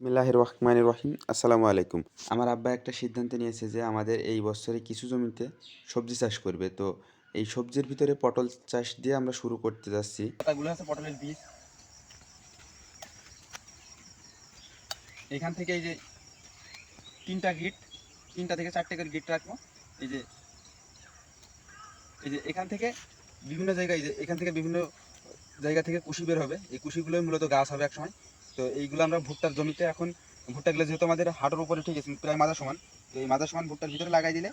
বিসমিল্লাহ রহমান রহিম আসসালামু আলাইকুম আমার আব্বা একটা সিদ্ধান্ত নিয়েছে যে আমাদের এই বছরে কিছু জমিতে সবজি চাষ করবে। তো এই সবজির ভিতরে পটল চাষ দিয়ে আমরা শুরু করতে যাচ্ছি। পাতাগুলো আছে পটলের বীজ। এখান থেকে এই যে তিনটা গিট তিনটা থেকে চারটে করে গিট রাখব। এই যে এই যে এখান থেকে বিভিন্ন জায়গায় যে এখান থেকে বিভিন্ন জায়গা থেকে কুশি বের হবে। এই কুশিগুলোই মূলত গাছ হবে একসময়। তো এইগুলো আমরা ভুট্টার জমিতে এখন ভুট্টাগুলো যেহেতু আমাদের হাটের উপরে ঠিক আছে, প্রায় মাদা সমান, তো এই মাদা সমান ভুট্টার ভিতরে লাগাই দিলে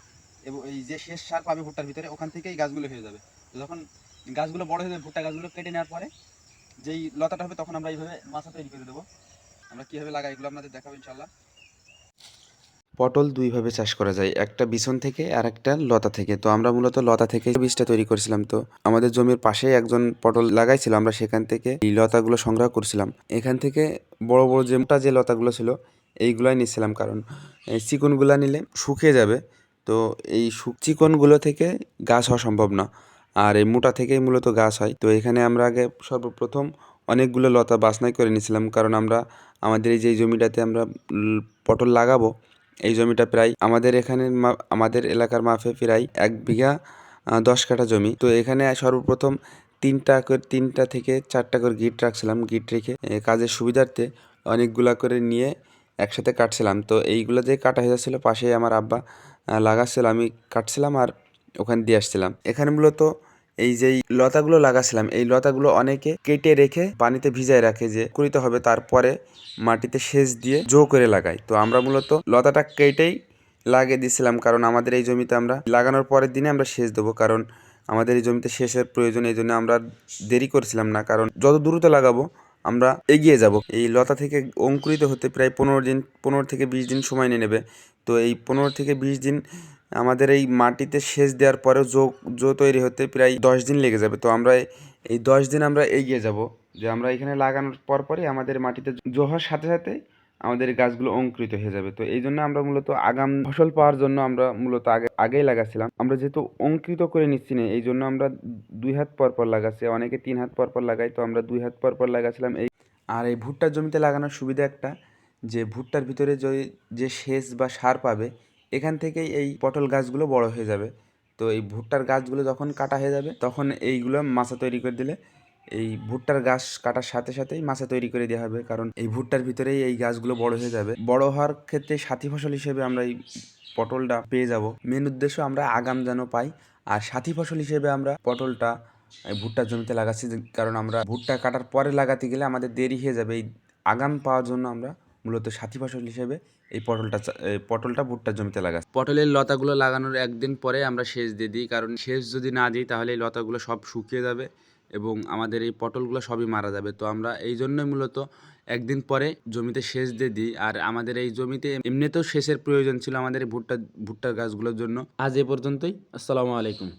এবং এই যে শেষ সার পাবে ভুট্টার ভিতরে, ওখান থেকেই গাছগুলো হয়ে যাবে। তো যখন গাছগুলো বড় হয়ে যাবে, ভুট্টা গাছগুলো কেটে নেওয়ার পরে যেই লতাটা হবে তখন আমরা এইভাবে মাথা তৈরি করে দেবো। আমরা কীভাবে লাগাই এগুলো আপনাদের দেখাবো ইনশাল্লাহ পটল দুইভাবে চাষ করা যায়, একটা বিছন থেকে আর একটা লতা থেকে। তো আমরা মূলত লতা থেকে বীজটা তৈরি করেছিলাম। তো আমাদের জমির পাশে একজন পটল লাগাইছিল, আমরা সেখান থেকে এই লতাগুলো সংগ্রহ করছিলাম। এখান থেকে বড় বড় যে মোটা যে লতাগুলো ছিল, এইগুলাই নিচ্ছিলাম। কারণ এই চিকনগুলা নিলে শুকিয়ে যাবে। তো এই চিকনগুলো থেকে গাছ হওয়া সম্ভব না। আর এই মোটা থেকেই মূলত গাছ হয়। তো এখানে আমরা আগে সর্বপ্রথম অনেকগুলো লতা বাছনাই করে নিয়েছিলাম কারণ আমরা আমাদের এই যে জমিটাতে আমরা পটল লাগাবো এই জমিটা প্রায় আমাদের এখানে মা- আমাদের এলাকার মাফে প্রায় এক বিঘা দশ কাঠা জমি। তো এখানে সর্বপ্রথম তিনটা করে, তিনটা থেকে চারটা করে গিট রাখছিলাম। গিট রেখে কাজের সুবিধার্থে অনেকগুলা করে নিয়ে একসাথে কাটছিলাম। তো এইগুলো যে কাটা হয়ে যাচ্ছিল, পাশেই আমার আব্বা লাগাচ্ছিল, আমি কাটছিলাম আর ওখানে দিয়ে আসছিলাম। এখানে মূলত এই যে লতাগুলো লাগাছিলাম, এই লতাগুলো অনেকে কেটে রেখে পানিতে ভিজায় রাখে যে করিতে হবে, তারপরে মাটিতে সেচ দিয়ে জো করে লাগাই। তো আমরা মূলত লতাটা কেটেই লাগিয়ে দিছিলাম, কারণ আমাদের এই জমিতে আমরা লাগানোর পরের দিনে আমরা সেচ দেবো, কারণ আমাদের এই জমিতে সেচের প্রয়োজন, এই জন্য আমরা দেরি করছিলাম না, কারণ যত দ্রুত লাগাবো আমরা এগিয়ে যাব। এই লতা থেকে অঙ্কুরিত হতে প্রায় পনেরো দিন, পনেরো থেকে বিশ দিন সময় নিয়ে নেবে। তো এই পনেরো থেকে বিশ দিন আমাদের এই মাটিতে সেচ দেওয়ার পরেও জো জো তৈরি হতে প্রায় দশ দিন লেগে যাবে। তো আমরা এই- দশ দিন আমরা এগিয়ে যাব যে আমরা এখানে লাগানোর পর পরই আমাদের মাটিতে জো হওয়ার সাথে সাথে আমাদের গাছগুলো অঙ্কুরিত হয়ে যাবে। তো এই জন্য আমরা মূলত আগাম ফসল পাওয়ার জন্য আমরা মূলত আগে, আগেই লাগাচ্ছিলাম আমরা যেহেতু অঙ্কুরিত করে নিচ্ছি না, এই জন্য আমরা দুই হাত পর পর লাগাচ্ছি, অনেকে তিন হাত পর পর লাগাই তো আমরা দুই হাত পর পর লাগাচ্ছিলাম এই আর এই ভুট্টার জমিতে লাগানোর সুবিধা একটা, যে ভুট্টার ভিতরে যে সেচ বা সার পাবে এখান থেকেই এই পটল গাছগুলো বড় হয়ে যাবে। তো এই ভুট্টার গাছগুলো যখন কাটা হয়ে যাবে, তখন এইগুলো মাচা তৈরি করে দিলে এই ভুট্টার গাছ কাটার সাথে সাথেই মাচা তৈরি করে দেওয়া হবে। কারণ এই ভুট্টার ভিতরেই এই গাছগুলো বড় হয়ে যাবে। বড় হওয়ার ক্ষেত্রে সাথী ফসল হিসেবে আমরা এই পটলটা পেয়ে যাব। মেন উদ্দেশ্য আমরা আগাম যেন পাই, আর সাথী ফসল হিসেবে আমরা পটলটা ভুট্টার জমিতে লাগাচ্ছি। কারণ আমরা ভুট্টা কাটার পরে লাগাতে গেলে আমাদের দেরি হয়ে যাবে। এই আগাম পাওয়ার জন্য আমরা মূলত সাথী ফসল হিসেবে এই পটলটা পটলটা ভুট্টার জমিতে লাগাচ্ছি। পটলের লতাগুলো লাগানোর একদিন পরে আমরা সেচ দিয়ে দিই, কারণ সেচ যদি না দিই তাহলে এই লতাগুলো সব শুকিয়ে যাবে এবং আমাদের এই পটলগুলো সবই মারা যাবে। তো আমরা এই জন্যই মূলত একদিন পরে জমিতে সেচ দিয়ে দিই। আর আমাদের এই জমিতে এমনিতেও সেচের প্রয়োজন ছিল আমাদের ভুট্টা, ভুট্টার গাছগুলোর জন্য। আজ এ পর্যন্তই। আসসালামু আলাইকুম।